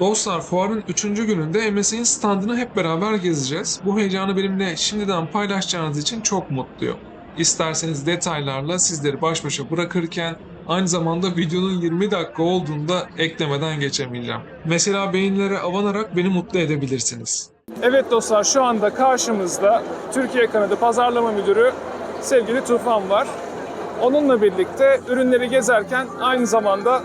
Dostlar fuarın 3. gününde MSI'nin standını hep beraber gezeceğiz. Bu heyecanı benimle şimdiden paylaşacağınız için çok mutluyum. İsterseniz detaylarla sizleri baş başa bırakırken aynı zamanda videonun 20 dakika olduğunda eklemeden geçemeyeceğim. Mesela beğenilere avanarak beni mutlu edebilirsiniz. Evet dostlar şu anda karşımızda Türkiye kanadı pazarlama müdürü sevgili Tufan var. Onunla birlikte ürünleri gezerken aynı zamanda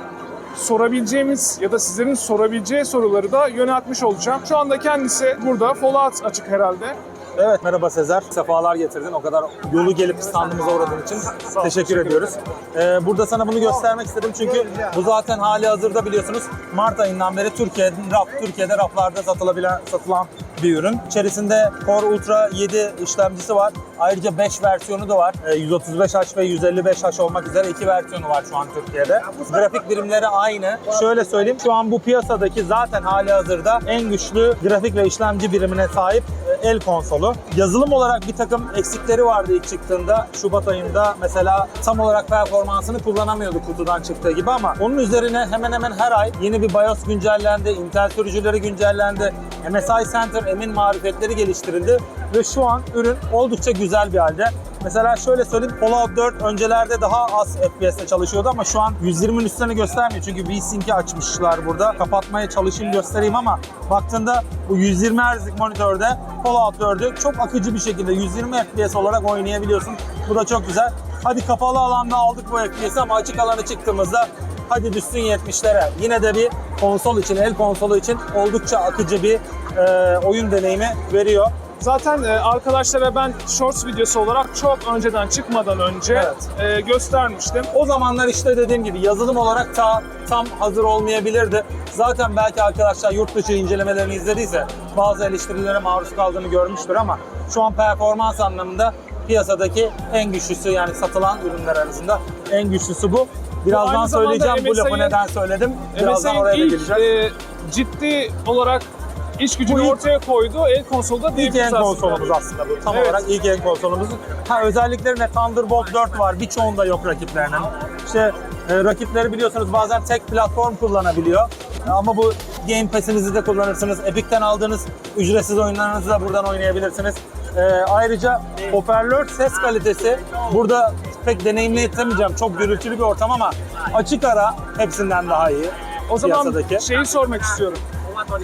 sorabileceğimiz ya da sizlerin sorabileceği soruları da yöneltmiş olacağım. Şu anda kendisi burada. Fallout açık herhalde. Evet merhaba Sezer. Sefalar getirdin. O kadar yolu gelip standımıza uğradığın için teşekkür teşekkür ediyoruz. Ee, burada sana bunu göstermek istedim çünkü bu zaten hali hazırda biliyorsunuz Mart ayından beri Türkiye'de raf, Türkiye'de raflarda satılabilen satılan bir ürün. İçerisinde Core Ultra 7 işlemcisi var. Ayrıca 5 versiyonu da var. Ee, 135H ve 155H olmak üzere iki versiyonu var şu an Türkiye'de. Grafik birimleri aynı. Şöyle söyleyeyim şu an bu piyasadaki zaten hali hazırda en güçlü grafik ve işlemci birimine sahip e, el konsolu. Yazılım olarak bir takım eksikleri vardı ilk çıktığında. Şubat ayında mesela tam olarak performansını kullanamıyordu kutudan çıktığı gibi ama onun üzerine hemen hemen her ay yeni bir BIOS güncellendi, Intel sürücüleri güncellendi, MSI Center emin marifetleri geliştirildi ve şu an ürün oldukça güzel bir halde. Mesela şöyle söyleyeyim Fallout 4 öncelerde daha az FPS'te çalışıyordu ama şu an 120'nin üstlerini göstermiyor. Çünkü V-Sync'i açmışlar burada. Kapatmaya çalışayım göstereyim ama baktığında bu 120 Hz'lik monitörde Fallout 4'ü çok akıcı bir şekilde 120 FPS olarak oynayabiliyorsun. Bu da çok güzel. Hadi kapalı alanda aldık bu FPS'i ama açık alana çıktığımızda hadi düşsün 70'lere. Yine de bir konsol için, el konsolu için oldukça akıcı bir e, oyun deneyimi veriyor. Zaten e, arkadaşlara ben Shorts videosu olarak çok önceden çıkmadan önce Evet. e, göstermiştim. O zamanlar işte dediğim gibi yazılım olarak ta, tam hazır olmayabilirdi. Zaten belki arkadaşlar yurt dışı incelemelerini izlediyse bazı eleştirilere maruz kaldığını görmüştür ama şu an performans anlamında piyasadaki en güçlüsü yani satılan ürünler arasında en güçlüsü bu. Birazdan zamanda söyleyeceğim bu lafı neden söyledim. Birazdan oraya da geleceğiz. e, ciddi olarak iş gücünü Bu ilk- ortaya koyduğu el konsolu da İlk konsolumuz aslında bu. Tam Evet. olarak ilk en konsolumuz. Ha özelliklerine Thunderbolt 4 var. Birçoğunda yok rakiplerinin. İşte e, rakipleri biliyorsunuz bazen tek platform kullanabiliyor. E, Ama bu Game Pass'inizi de kullanırsınız. Epic'ten aldığınız ücretsiz oyunlarınızı da buradan oynayabilirsiniz. E, ayrıca hoparlör ses kalitesi burada pek deneyimletemeyeceğim. Çok gürültülü bir ortam ama açık ara hepsinden daha iyi. O zaman piyasadaki. şeyi sormak istiyorum.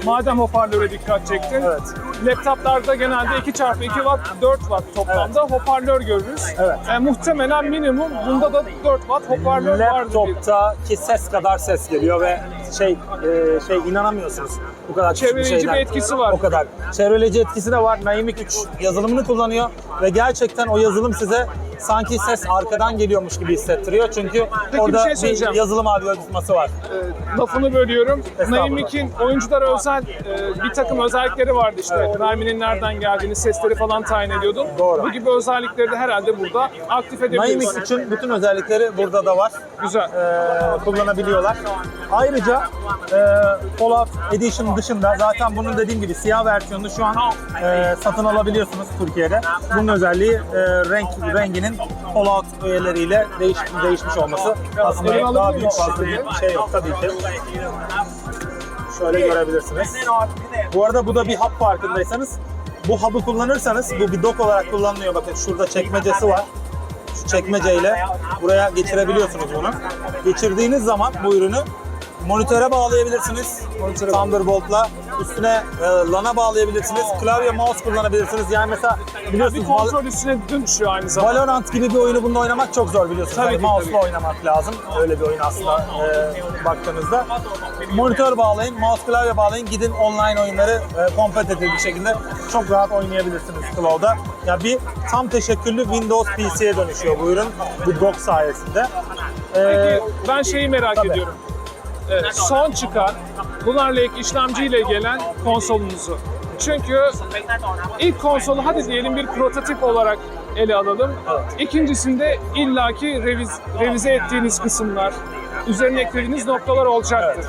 Madem hoparlöre dikkat çektin. Evet. Laptoplarda genelde 2x2 watt, 4 watt toplamda hoparlör görürüz. Evet. E, muhtemelen minimum bunda da 4 watt hoparlör vardır. diye. Laptop'taki ses kadar ses geliyor ve şey e, şey inanamıyorsunuz. Bu kadar küçük bir Çevreleyici şeyden. bir etkisi var. O kadar. Çevreleyici etkisi de var. Naimik 3 yazılımını kullanıyor ve gerçekten o yazılım size sanki ses arkadan geliyormuş gibi hissettiriyor. Çünkü bir orada şey bir, söyleyeceğim. yazılım algoritması var. E, lafını bölüyorum. Estağfurullah. Naimik'in oyunculara özel e, bir takım özellikleri vardı işte. Naimi'nin nereden geldiğini, sesleri falan tayin ediyordun. Doğru. Bu gibi özellikleri de herhalde burada aktif edebiliriz. Naimik 3'ün bütün özellikleri burada da var. Güzel. e, kullanabiliyorlar. Ayrıca e, Fallout Edition dışında zaten bunun dediğim gibi siyah versiyonunu şu an e, satın alabiliyorsunuz Türkiye'de. Bunun özelliği e, renk renginin Fallout üyeleriyle değiş, değişmiş olması. Aslında daha büyük fazla bir şey yok tabii ki. Şöyle görebilirsiniz. Bu arada bu da bir hub farkındaysanız. Bu hub'ı kullanırsanız bu bir dock olarak kullanılıyor. Bakın şurada çekmecesi var şu çekmeceyle buraya geçirebiliyorsunuz bunu. Geçirdiğiniz zaman bu ürünü monitöre bağlayabilirsiniz. Thunderbolt'la üstüne e, LAN'a bağlayabilirsiniz. Klavye, mouse kullanabilirsiniz. Yani mesela Bir biliyorsunuz Val- kontrol üstüne düşüyor aynı zamanda. Valorant gibi bir oyunu bununla oynamak çok zor biliyorsunuz. Tabii Yani ki, mouse'la tabii. oynamak lazım. Öyle bir oyun aslında e, baktığınızda. Monitör bağlayın, mouse klavye bağlayın. Gidin online oyunları e, kompetitif bir şekilde çok rahat oynayabilirsiniz Cloud'da. Ya bir tam teşekküllü Windows PC'ye dönüşüyor bu ürün. Bu dock sayesinde. E, Peki ben şeyi merak tabii. ediyorum. Ee, son çıkan Lunar Lake işlemciyle gelen konsolunuzu. Çünkü ilk konsolu hadi diyelim bir prototip olarak ele alalım. İkincisinde illaki reviz, revize ettiğiniz kısımlar, üzerine eklediğiniz noktalar olacaktır.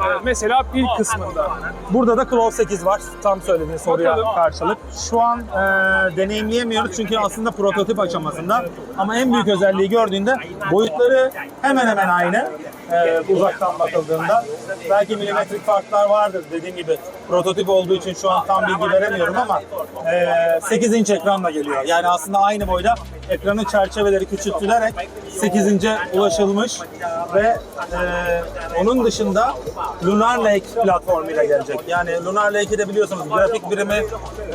Ee, mesela pil kısmında. Burada da Clove 8 var. Tam söylediğin soruya Bakalım. karşılık. Şu an e, deneyimleyemiyoruz çünkü aslında prototip aşamasında. Ama en büyük özelliği gördüğünde boyutları hemen hemen aynı. e, uzaktan bakıldığında. Belki milimetrik farklar vardır dediğim gibi. Prototip olduğu için şu an tam bilgi veremiyorum ama e, 8 inç ekranla geliyor. Yani aslında aynı boyda ekranın çerçeveleri küçültülerek 8 ince ulaşılmış ve e, onun dışında Lunar Lake platformuyla gelecek. Yani Lunar Lake'i de biliyorsunuz grafik birimi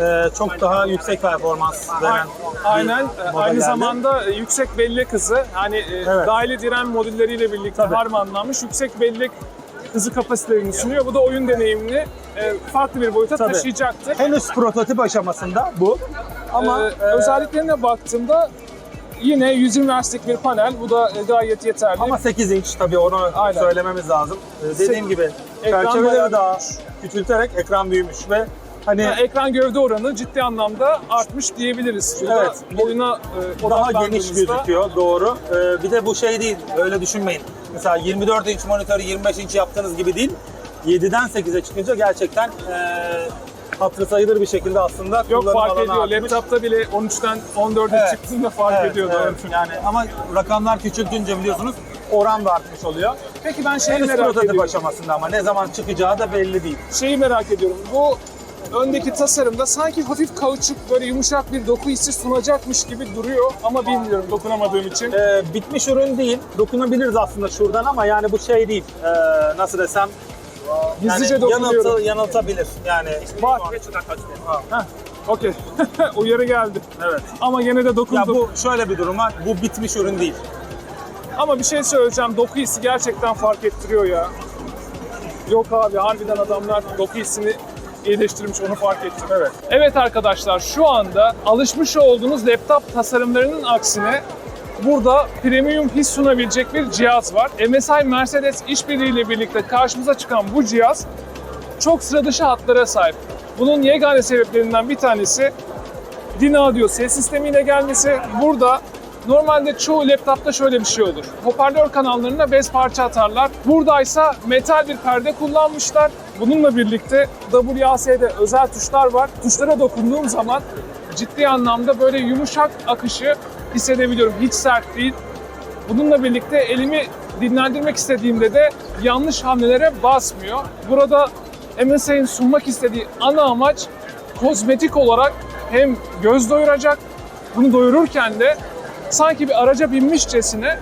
e, çok daha yüksek performans veren Aynen. Aynı zamanda e, yüksek bellek hızı, hani e, Evet. dahili diren modülleriyle birlikte harmanlanmış yüksek bellek hızı kapasitelerini sunuyor. Bu da oyun deneyimini e, farklı bir boyuta Tabii. taşıyacaktır. Henüz prototip aşamasında bu. Ama Ama e, özelliklerine baktığımda yine 120 Hz'lik bir panel. Bu da e, gayet yeterli. ama 8 inç tabii onu Aynen. söylememiz lazım. E, dediğim Se- gibi çerçeveleri daha küçülterek ekran büyümüş ve hani Yani ekran gövde oranı ciddi anlamda artmış diyebiliriz. Burada Evet. boyuna e, daha geniş gözüküyor doğru. Ee, bir de bu şey değil öyle düşünmeyin. Mesela 24 inç monitörü 25 inç yaptığınız gibi değil. 7'den 8'e çıkınca gerçekten ee, hatırı sayılır bir şekilde aslında Yok fark ediyor. artmış. Laptopta bile 13'ten 14'e Evet. çıktığında fark Evet, ediyordu. evet. Yani ama rakamlar küçültünce biliyorsunuz oran da artmış oluyor. Peki ben şeyi Henüz merak ediyorum. aşamasında ama ne zaman çıkacağı da belli değil. Şeyi merak ediyorum. Bu öndeki tasarımda sanki hafif kauçuk böyle yumuşak bir doku hissi sunacakmış gibi duruyor ama bilmiyorum dokunamadığım için. Ee, bitmiş ürün değil. Dokunabiliriz aslında şuradan ama yani bu şey değil. Ee, nasıl desem Gizlice yani dokunuyorum. yanıltı, yanıltabilir. Yani Var. Heh, Okey. Uyarı geldi. evet. Ama gene de dokundum. Ya bu şöyle bir durum var. Bu bitmiş ürün değil. Ama bir şey söyleyeceğim. Doku hissi gerçekten fark ettiriyor ya. Yok abi harbiden adamlar doku hissini iyileştirmiş onu fark ettim. Evet. Evet arkadaşlar şu anda alışmış olduğunuz laptop tasarımlarının aksine burada premium his sunabilecek bir cihaz var. MSI Mercedes işbirliğiyle birlikte karşımıza çıkan bu cihaz çok sıra dışı hatlara sahip. Bunun yegane sebeplerinden bir tanesi Din-Audio ses sistemiyle gelmesi. Burada normalde çoğu laptopta şöyle bir şey olur. Hoparlör kanallarına bez parça atarlar. Buradaysa metal bir perde kullanmışlar. Bununla birlikte WAS'de özel tuşlar var. Tuşlara dokunduğum zaman ciddi anlamda böyle yumuşak akışı hissedebiliyorum. Hiç sert değil. Bununla birlikte elimi dinlendirmek istediğimde de yanlış hamlelere basmıyor. Burada MSI'nin sunmak istediği ana amaç kozmetik olarak hem göz doyuracak, bunu doyururken de sanki bir araca binmişçesine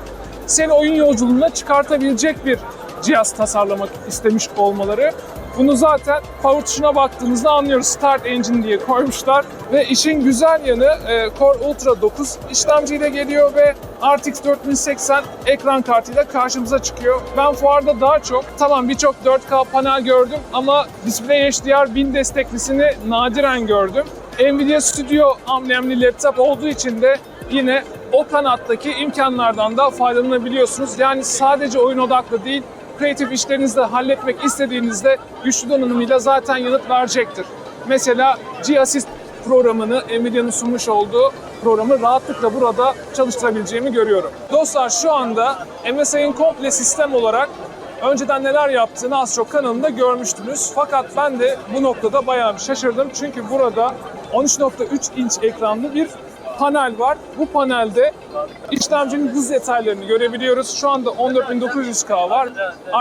seni oyun yolculuğuna çıkartabilecek bir cihaz tasarlamak istemiş olmaları. Bunu zaten power tuşuna baktığınızda anlıyoruz. Start Engine diye koymuşlar. Ve işin güzel yanı e, Core Ultra 9 işlemciyle geliyor ve RTX 4080 ekran kartıyla karşımıza çıkıyor. Ben fuarda daha çok, tamam birçok 4K panel gördüm ama Display HDR 1000 desteklisini nadiren gördüm. Nvidia Studio amblemli laptop olduğu için de yine o kanattaki imkanlardan da faydalanabiliyorsunuz. Yani sadece oyun odaklı değil, kreatif işlerinizi de halletmek istediğinizde güçlü donanımıyla zaten yanıt verecektir. Mesela G-Assist programını, Nvidia'nın sunmuş olduğu programı rahatlıkla burada çalıştırabileceğimi görüyorum. Dostlar şu anda MSI'nin komple sistem olarak önceden neler yaptığını az çok kanalında görmüştünüz. Fakat ben de bu noktada bayağı bir şaşırdım. Çünkü burada 13.3 inç ekranlı bir panel var. Bu panelde işlemcinin hız detaylarını görebiliyoruz. Şu anda 14900K var.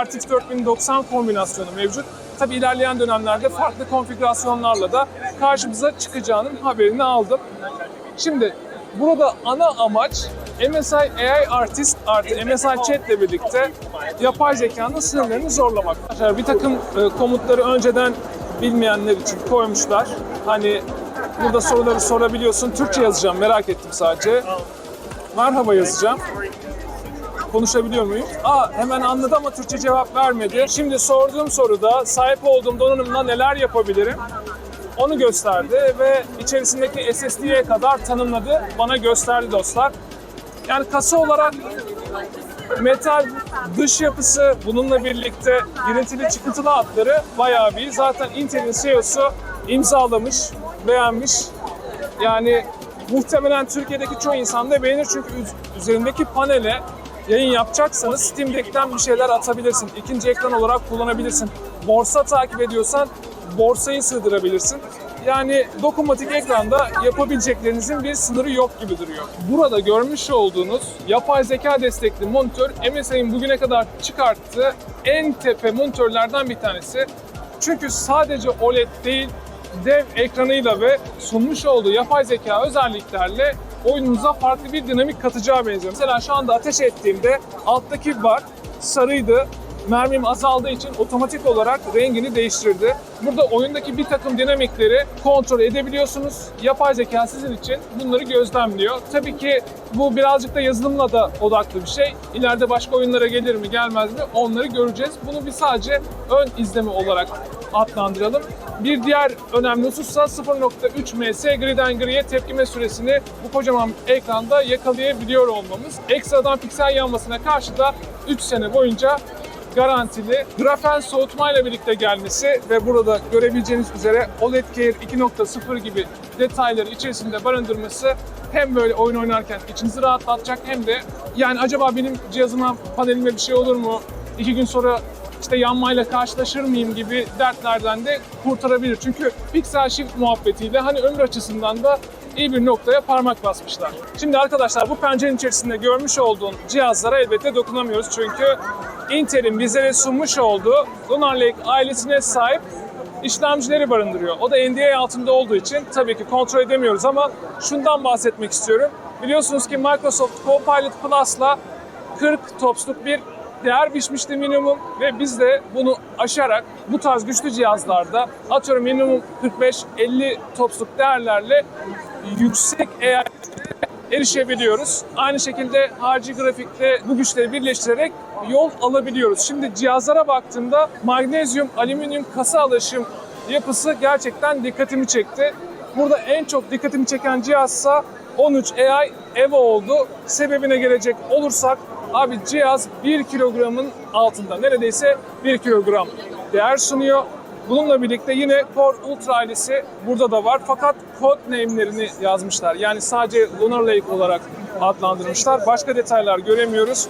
RTX 4090 kombinasyonu mevcut. Tabi ilerleyen dönemlerde farklı konfigürasyonlarla da karşımıza çıkacağının haberini aldım. Şimdi burada ana amaç MSI AI Artist artı MSI Chat ile birlikte yapay zekanın sınırlarını zorlamak. Bir takım e, komutları önceden bilmeyenler için koymuşlar. Hani burada soruları sorabiliyorsun. Türkçe yazacağım merak ettim sadece. Merhaba yazacağım. Konuşabiliyor muyum? Aa hemen anladı ama Türkçe cevap vermedi. Şimdi sorduğum soruda sahip olduğum donanımla neler yapabilirim? Onu gösterdi ve içerisindeki SSD'ye kadar tanımladı. Bana gösterdi dostlar. Yani kasa olarak metal dış yapısı bununla birlikte girintili çıkıntılı hatları bayağı bir. Zaten Intel'in CEO'su imzalamış, beğenmiş. Yani muhtemelen Türkiye'deki çoğu insan da beğenir çünkü üz- üzerindeki panele yayın yapacaksanız Steam Deck'ten bir şeyler atabilirsin. İkinci ekran olarak kullanabilirsin. Borsa takip ediyorsan borsayı sığdırabilirsin. Yani dokunmatik ekranda yapabileceklerinizin bir sınırı yok gibi duruyor. Burada görmüş olduğunuz yapay zeka destekli monitör MSI'nin bugüne kadar çıkarttığı en tepe monitörlerden bir tanesi. Çünkü sadece OLED değil, dev ekranıyla ve sunmuş olduğu yapay zeka özelliklerle oyununuza farklı bir dinamik katacağı benziyor. Mesela şu anda ateş ettiğimde alttaki bar sarıydı. Mermim azaldığı için otomatik olarak rengini değiştirdi. Burada oyundaki bir takım dinamikleri kontrol edebiliyorsunuz. Yapay zeka sizin için bunları gözlemliyor. Tabii ki bu birazcık da yazılımla da odaklı bir şey. İleride başka oyunlara gelir mi gelmez mi onları göreceğiz. Bunu bir sadece ön izleme olarak adlandıralım. Bir diğer önemli husussa 0.3 ms griden griye tepkime süresini bu kocaman ekranda yakalayabiliyor olmamız. Ekstradan piksel yanmasına karşı da 3 sene boyunca garantili grafen soğutmayla birlikte gelmesi ve burada görebileceğiniz üzere OLED Care 2.0 gibi detayları içerisinde barındırması hem böyle oyun oynarken içinizi rahatlatacak hem de yani acaba benim cihazıma panelime bir şey olur mu? İki gün sonra işte yanmayla karşılaşır mıyım gibi dertlerden de kurtarabilir. Çünkü Pixel Shift muhabbetiyle hani ömür açısından da iyi bir noktaya parmak basmışlar. Şimdi arkadaşlar bu pencerenin içerisinde görmüş olduğun cihazlara elbette dokunamıyoruz. Çünkü Intel'in bizlere sunmuş olduğu Lunar Lake ailesine sahip işlemcileri barındırıyor. O da NDA altında olduğu için tabii ki kontrol edemiyoruz ama şundan bahsetmek istiyorum. Biliyorsunuz ki Microsoft Copilot Plus'la 40 topsluk bir değer biçmişti minimum ve biz de bunu aşarak bu tarz güçlü cihazlarda atıyorum minimum 45-50 topsluk değerlerle yüksek AI erişebiliyoruz. Aynı şekilde harici grafikte bu güçleri birleştirerek yol alabiliyoruz. Şimdi cihazlara baktığımda magnezyum, alüminyum kasa alaşım yapısı gerçekten dikkatimi çekti. Burada en çok dikkatimi çeken cihazsa 13 AI Evo oldu. Sebebine gelecek olursak abi cihaz 1 kilogramın altında. Neredeyse 1 kilogram değer sunuyor. Bununla birlikte yine Core Ultra ailesi burada da var. Fakat kod name'lerini yazmışlar. Yani sadece Lunar Lake olarak adlandırmışlar. Başka detaylar göremiyoruz.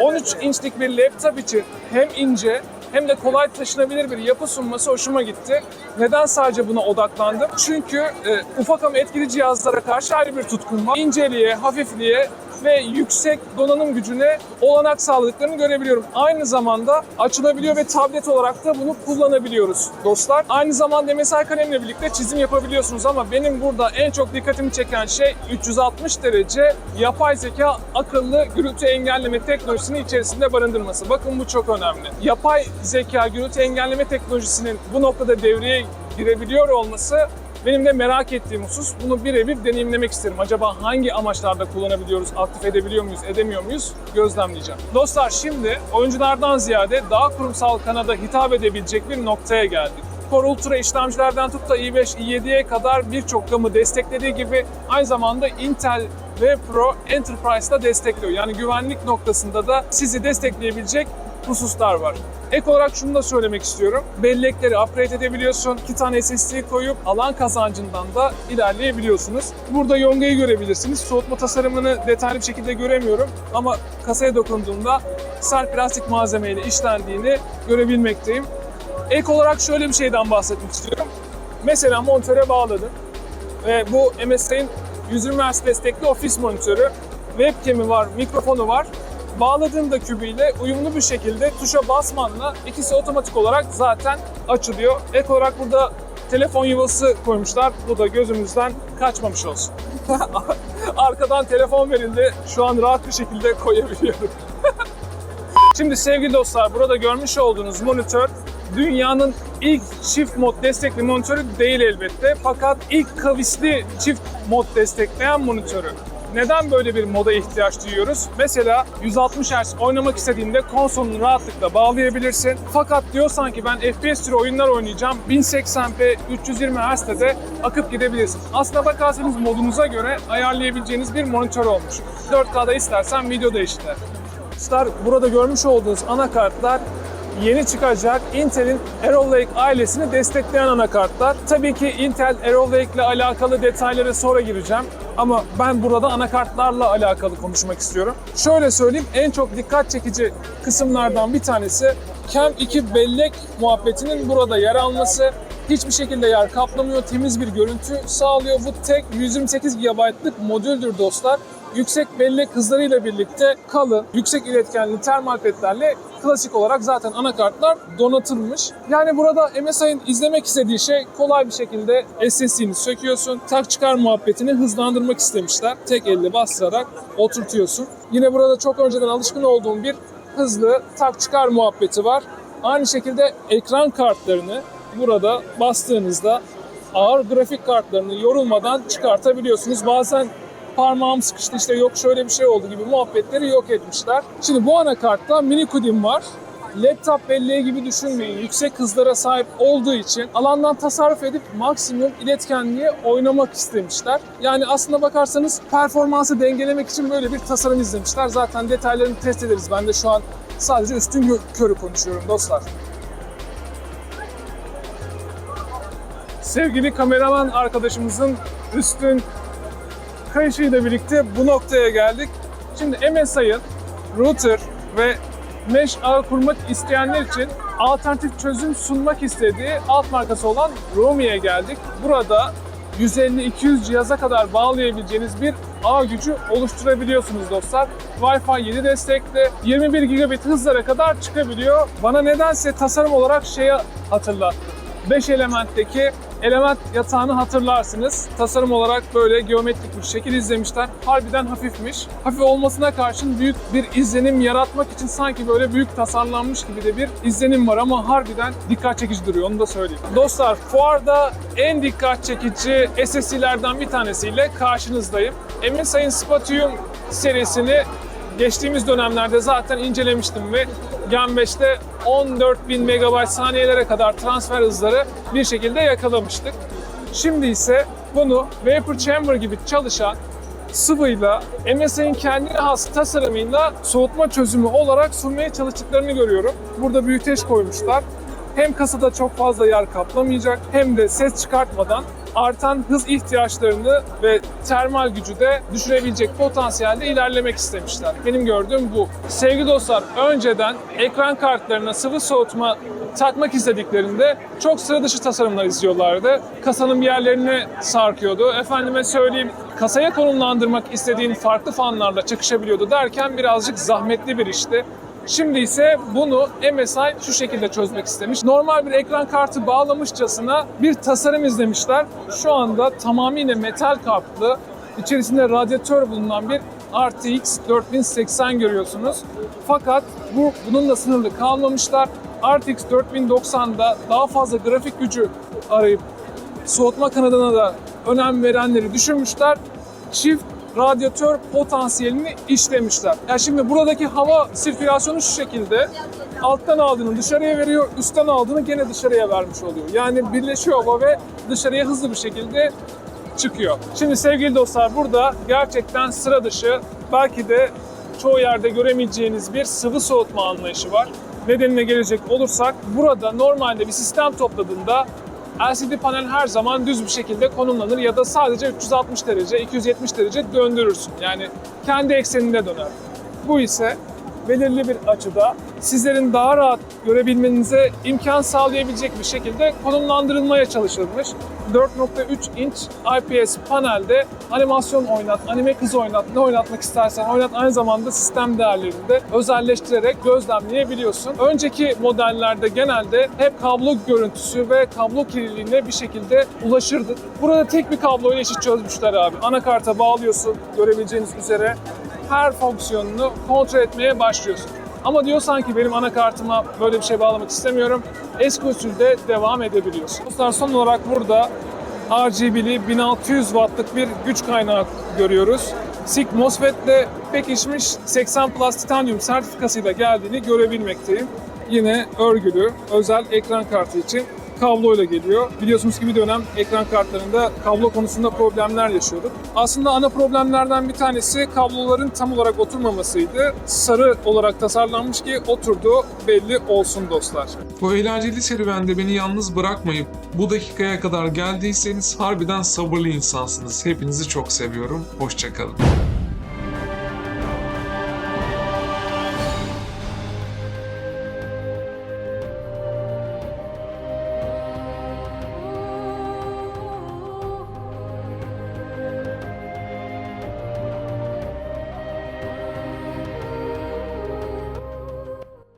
13 inçlik bir laptop için hem ince hem de kolay taşınabilir bir yapı sunması hoşuma gitti. Neden sadece buna odaklandım? Çünkü e, ufak ama etkili cihazlara karşı ayrı bir tutkum var. İnceliğe, hafifliğe ve yüksek donanım gücüne olanak sağladıklarını görebiliyorum. Aynı zamanda açılabiliyor ve tablet olarak da bunu kullanabiliyoruz dostlar. Aynı zamanda MSI kalemle birlikte çizim yapabiliyorsunuz ama benim burada en çok dikkatimi çeken şey 360 derece yapay zeka akıllı gürültü engelleme teknolojisini içerisinde barındırması. Bakın bu çok önemli. Yapay zeka gürültü engelleme teknolojisinin bu noktada devreye girebiliyor olması benim de merak ettiğim husus bunu birebir deneyimlemek isterim. Acaba hangi amaçlarda kullanabiliyoruz, aktif edebiliyor muyuz, edemiyor muyuz gözlemleyeceğim. Dostlar şimdi oyunculardan ziyade daha kurumsal kanada hitap edebilecek bir noktaya geldik. Core Ultra işlemcilerden tut da i5, i7'ye kadar birçok gamı desteklediği gibi aynı zamanda Intel ve Pro Enterprise'da destekliyor. Yani güvenlik noktasında da sizi destekleyebilecek hususlar var. Ek olarak şunu da söylemek istiyorum. Bellekleri upgrade edebiliyorsun. İki tane SSD koyup alan kazancından da ilerleyebiliyorsunuz. Burada yongayı görebilirsiniz. Soğutma tasarımını detaylı bir şekilde göremiyorum ama kasaya dokunduğumda sert plastik malzemeyle işlendiğini görebilmekteyim. Ek olarak şöyle bir şeyden bahsetmek istiyorum. Mesela monitöre bağladım ve bu MSI'nin 120 Hz destekli ofis monitörü. Webcam'i var, mikrofonu var. Bağladığımda kübüyle uyumlu bir şekilde tuşa basmanla ikisi otomatik olarak zaten açılıyor. Ek olarak burada telefon yuvası koymuşlar. Bu da gözümüzden kaçmamış olsun. Arkadan telefon verildi. Şu an rahat bir şekilde koyabiliyorum. Şimdi sevgili dostlar burada görmüş olduğunuz monitör dünyanın ilk çift mod destekli monitörü değil elbette. Fakat ilk kavisli çift mod destekleyen monitörü. Neden böyle bir moda ihtiyaç duyuyoruz? Mesela 160 Hz oynamak istediğinde konsolunu rahatlıkla bağlayabilirsin. Fakat diyorsan ki ben FPS türü oyunlar oynayacağım. 1080p 320 Hz'de de akıp gidebilirsin. Aslına bakarsanız modunuza göre ayarlayabileceğiniz bir monitör olmuş. 4K'da istersen video da işler. Star burada görmüş olduğunuz anakartlar yeni çıkacak Intel'in Arrow Lake ailesini destekleyen anakartlar. Tabii ki Intel Arrow Lake ile alakalı detaylara sonra gireceğim. Ama ben burada anakartlarla alakalı konuşmak istiyorum. Şöyle söyleyeyim, en çok dikkat çekici kısımlardan bir tanesi Cam 2 bellek muhabbetinin burada yer alması. Hiçbir şekilde yer kaplamıyor, temiz bir görüntü sağlıyor. Bu tek 128 GB'lık modüldür dostlar. Yüksek bellek hızlarıyla birlikte kalın, yüksek iletkenli termal petlerle klasik olarak zaten anakartlar donatılmış. Yani burada MSI'nin izlemek istediği şey kolay bir şekilde SSD'ni söküyorsun. Tak çıkar muhabbetini hızlandırmak istemişler. Tek elle bastırarak oturtuyorsun. Yine burada çok önceden alışkın olduğum bir hızlı tak çıkar muhabbeti var. Aynı şekilde ekran kartlarını burada bastığınızda ağır grafik kartlarını yorulmadan çıkartabiliyorsunuz. Bazen parmağım sıkıştı işte yok şöyle bir şey oldu gibi muhabbetleri yok etmişler. Şimdi bu anakartta mini kudim var. Laptop belleği gibi düşünmeyin. Yüksek hızlara sahip olduğu için alandan tasarruf edip maksimum iletkenliğe oynamak istemişler. Yani aslında bakarsanız performansı dengelemek için böyle bir tasarım izlemişler. Zaten detaylarını test ederiz. Ben de şu an sadece üstün körü konuşuyorum dostlar. Sevgili kameraman arkadaşımızın üstün kayışıyla birlikte bu noktaya geldik. Şimdi MSI'ın router ve mesh ağı kurmak isteyenler için alternatif çözüm sunmak istediği alt markası olan Romi'ye geldik. Burada 150-200 cihaza kadar bağlayabileceğiniz bir ağ gücü oluşturabiliyorsunuz dostlar. Wi-Fi 7 destekli, 21 gigabit hızlara kadar çıkabiliyor. Bana nedense tasarım olarak şeye hatırlattı. 5 elementteki element yatağını hatırlarsınız. Tasarım olarak böyle geometrik bir şekil izlemişler. Harbiden hafifmiş. Hafif olmasına karşın büyük bir izlenim yaratmak için sanki böyle büyük tasarlanmış gibi de bir izlenim var ama harbiden dikkat çekici duruyor onu da söyleyeyim. Dostlar fuarda en dikkat çekici SSD'lerden bir tanesiyle karşınızdayım. MSI'nin Spatium serisini geçtiğimiz dönemlerde zaten incelemiştim ve Gen 5'te 14.000 MB saniyelere kadar transfer hızları bir şekilde yakalamıştık. Şimdi ise bunu Vapor Chamber gibi çalışan sıvıyla MSI'nin kendine has tasarımıyla soğutma çözümü olarak sunmaya çalıştıklarını görüyorum. Burada büyüteç koymuşlar. Hem kasada çok fazla yer kaplamayacak hem de ses çıkartmadan artan hız ihtiyaçlarını ve termal gücü de düşürebilecek potansiyelde ilerlemek istemişler. Benim gördüğüm bu. Sevgili dostlar, önceden ekran kartlarına sıvı soğutma takmak istediklerinde çok sıra dışı tasarımlar izliyorlardı. Kasanın bir yerlerine sarkıyordu. Efendime söyleyeyim kasaya konumlandırmak istediğin farklı fanlarla çakışabiliyordu derken birazcık zahmetli bir işti. Şimdi ise bunu MSI şu şekilde çözmek istemiş. Normal bir ekran kartı bağlamışçasına bir tasarım izlemişler. Şu anda tamamıyla metal kaplı, içerisinde radyatör bulunan bir RTX 4080 görüyorsunuz. Fakat bu bununla sınırlı kalmamışlar. RTX 4090'da daha fazla grafik gücü arayıp soğutma kanadına da önem verenleri düşünmüşler. Çift radyatör potansiyelini işlemişler. Yani şimdi buradaki hava sirkülasyonu şu şekilde. Alttan aldığını dışarıya veriyor, üstten aldığını gene dışarıya vermiş oluyor. Yani birleşiyor hava ve dışarıya hızlı bir şekilde çıkıyor. Şimdi sevgili dostlar burada gerçekten sıra dışı belki de çoğu yerde göremeyeceğiniz bir sıvı soğutma anlayışı var. Nedenine gelecek olursak burada normalde bir sistem topladığında LCD panel her zaman düz bir şekilde konumlanır ya da sadece 360 derece, 270 derece döndürürsün. Yani kendi ekseninde döner. Bu ise belirli bir açıda sizlerin daha rahat görebilmenize imkan sağlayabilecek bir şekilde konumlandırılmaya çalışılmış. 4.3 inç IPS panelde animasyon oynat, anime kız oynat, ne oynatmak istersen oynat aynı zamanda sistem değerlerini de özelleştirerek gözlemleyebiliyorsun. Önceki modellerde genelde hep kablo görüntüsü ve kablo kirliliğine bir şekilde ulaşırdık. Burada tek bir kabloyla işi çözmüşler abi. Anakarta bağlıyorsun görebileceğiniz üzere her fonksiyonunu kontrol etmeye başlıyorsun. Ama diyorsan ki benim anakartıma böyle bir şey bağlamak istemiyorum. Eski usulde devam edebiliyorsun. Dostlar son olarak burada RGB'li 1600 wattlık bir güç kaynağı görüyoruz. SiC MOSFET'le pekişmiş 80 Plus Titanium sertifikasıyla geldiğini görebilmekteyim. Yine örgülü, özel ekran kartı için kabloyla geliyor. Biliyorsunuz ki bir dönem ekran kartlarında kablo konusunda problemler yaşıyorduk. Aslında ana problemlerden bir tanesi kabloların tam olarak oturmamasıydı. Sarı olarak tasarlanmış ki oturduğu belli olsun dostlar. Bu eğlenceli serüvende beni yalnız bırakmayıp bu dakikaya kadar geldiyseniz harbiden sabırlı insansınız. Hepinizi çok seviyorum. Hoşçakalın.